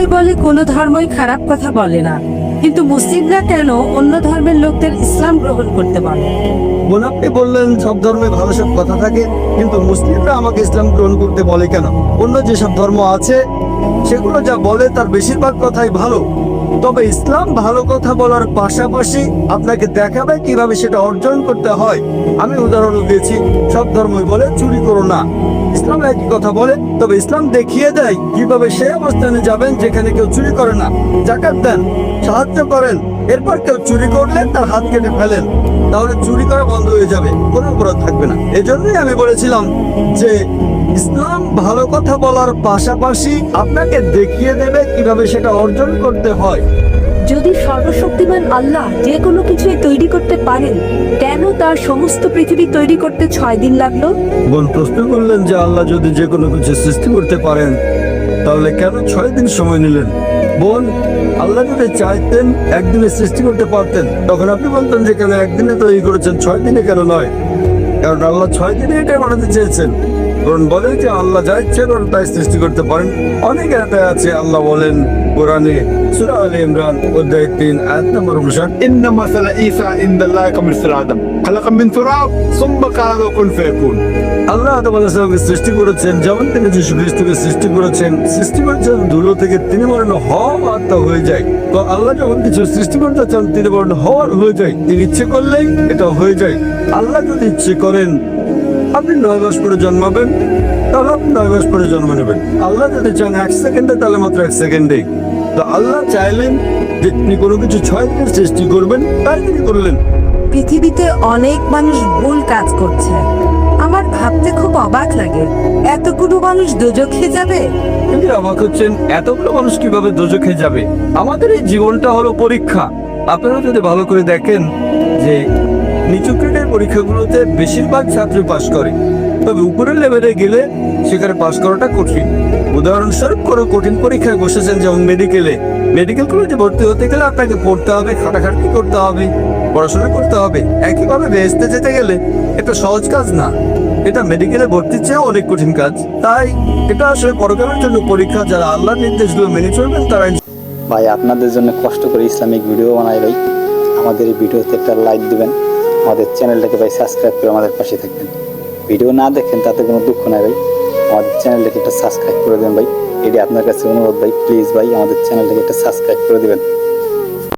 সবাই বলে কোনো ধর্মই খারাপ কথা বলে না। কিন্তু মুসলিমরা কেন অন্য ধর্মের লোকদের ইসলাম গ্রহণ করতে বোন বললেন, সব ধর্মে ভালো সব কথা থাকে, কিন্তু মুসলিমরা আমাকে ইসলাম গ্রহণ করতে বলে কেন? অন্য যেসব ধর্ম আছে, সেগুলো যা বলে তার বেশিরভাগ কথাই ভালো। তবে ইসলাম ভালো কথা বলার পাশাপাশি আপনাকে দেখাবে কীভাবে সেটা অর্জন করতে হয়। আমি উদাহরণ দিয়েছি, সব ধর্মই বলে চুরি করো না। ইসলাম একই কথা বলে, তবে ইসলাম দেখিয়ে দেয় কীভাবে সে অবস্থানে যাবেন যেখানে কেউ চুরি করে না। জাকাত দেন, সাহায্য করেন, এরপর কেউ চুরি করলে তার হাত কেটে ফেলেন। তাহলে চুরি করা বন্ধ হয়ে যাবে, কোনো অপরাধ থাকবে না। এজন্যই আমি বলেছিলাম যে, ইসলাম ভালো কথা বলার পাশাপাশি আপনাকে দেখিয়ে দেবে কীভাবে সেটা অর্জন করতে হয়। যদি সর্বশক্তিমান আল্লাহ যে কোনো কিছুই তৈরি করতে পারেন, কেন তার সমস্ত পৃথিবী তৈরি করতে ছয় দিন লাগল? বোন, প্রশ্ন করলেন যে আল্লাহ যদি যে কোনো কিছু সৃষ্টি করতে পারেন, তাহলে কেন ছয় দিন সময় নিলেন? বোন, আল্লাহ যদি চাইতেন একদিনে সৃষ্টি করতে পারতেন, তখন আপনি বলতেন যে কেন একদিনে তৈরি করেছেন, ছয় দিনে কেন নয়? কারণ আল্লাহ ছয় দিনে এটাই বানাতে চেয়েছেন। কারণ বলে যে আল্লাহ যা ইচ্ছে করেন তাই সৃষ্টি করতে পারেন। অনেক আছে আল্লাহ বলেন কোরআনে সুরা আল ইমরান অধ্যায় তিন আয়াত নম্বর উনষাট। ইন্না মাসালা ঈসা কামিল খালাকা মিন তুরাব সুম্মা কালা কুন আল্লাহ সৃষ্টি করেছেন যেমন তিনি যিশু খ্রিস্টকে সৃষ্টি করেছেন সৃষ্টি করেছেন ধুলো থেকে তিনি বলেন হওয়া আত্মা হয়ে যায়। তো আল্লাহ যখন কিছু সৃষ্টি করতে চান তিনি বলেন হওয়ার হয়ে যায়। তিনি ইচ্ছে করলেই এটা হয়ে যায়। আল্লাহ যদি ইচ্ছে করেন আপনি নয় মাস পরে জন্মাবেন তাহলে আপনি নয় মাস পরে জন্ম নেবেন। আল্লাহ যদি চান এক সেকেন্ডে তাহলে মাত্র এক সেকেন্ডেই। তো আল্লাহ চাইলেন যে তিনি কোনো কিছু ছয় দিনের সৃষ্টি করবেন তাই তিনি করলেন। পৃথিবীতে অনেক মানুষ ভুল কাজ করছে। আমার ভাবতে খুব অবাক লাগে। এতগুলো মানুষ দোজখে যাবে? তিনি অবাক হচ্ছেন এতগুলো মানুষ কীভাবে দোজখে যাবে? আমাদের এই জীবনটা হলো পরীক্ষা। আপনারা যদি ভালো করে দেখেন যে নিচু গ্রেডের পরীক্ষাগুলোতে বেশিরভাগ ছাত্রী পাশ করে। তবে উপরের লেভেলে গেলে সেখানে পাশ করাটা কঠিন। উদাহরণস্বরূপ কোনো কঠিন পরীক্ষায় বসেছেন যেমন মেডিকেলে মেডিকেল কলেজে ভর্তি হতে গেলে আপনাকে পড়তে হবে খাটাখাটি করতে হবে, পড়াশোনা করতে হবে। একইভাবে বেহেস্তে যেতে গেলে এটা সহজ কাজ না। এটা মেডিকেলে ভর্তির চেয়ে অনেক কঠিন কাজ। তাই এটা আসলে পরকালের জন্য পরীক্ষা যারা আল্লাহ নির্দেশগুলো মেনে চলবেন তারা ভাই, আপনাদের জন্য কষ্ট করে ইসলামিক ভিডিও বানাই ভাই। আমাদের এই ভিডিওতে একটা লাইক দিবেন। আমাদের চ্যানেলটাকে ভাই সাবস্ক্রাইব করে আমাদের পাশে থাকবেন। ভিডিও না দেখেন তাতে কোনো দুঃখ নাই ভাই। আমাদের চ্যানেলটাকে একটা সাবস্ক্রাইব করে দেবেন ভাই। এটি আপনার কাছে অনুরোধ ভাই, প্লিজ ভাই আমাদের চ্যানেলটাকে একটা সাবস্ক্রাইব করে দেবেন।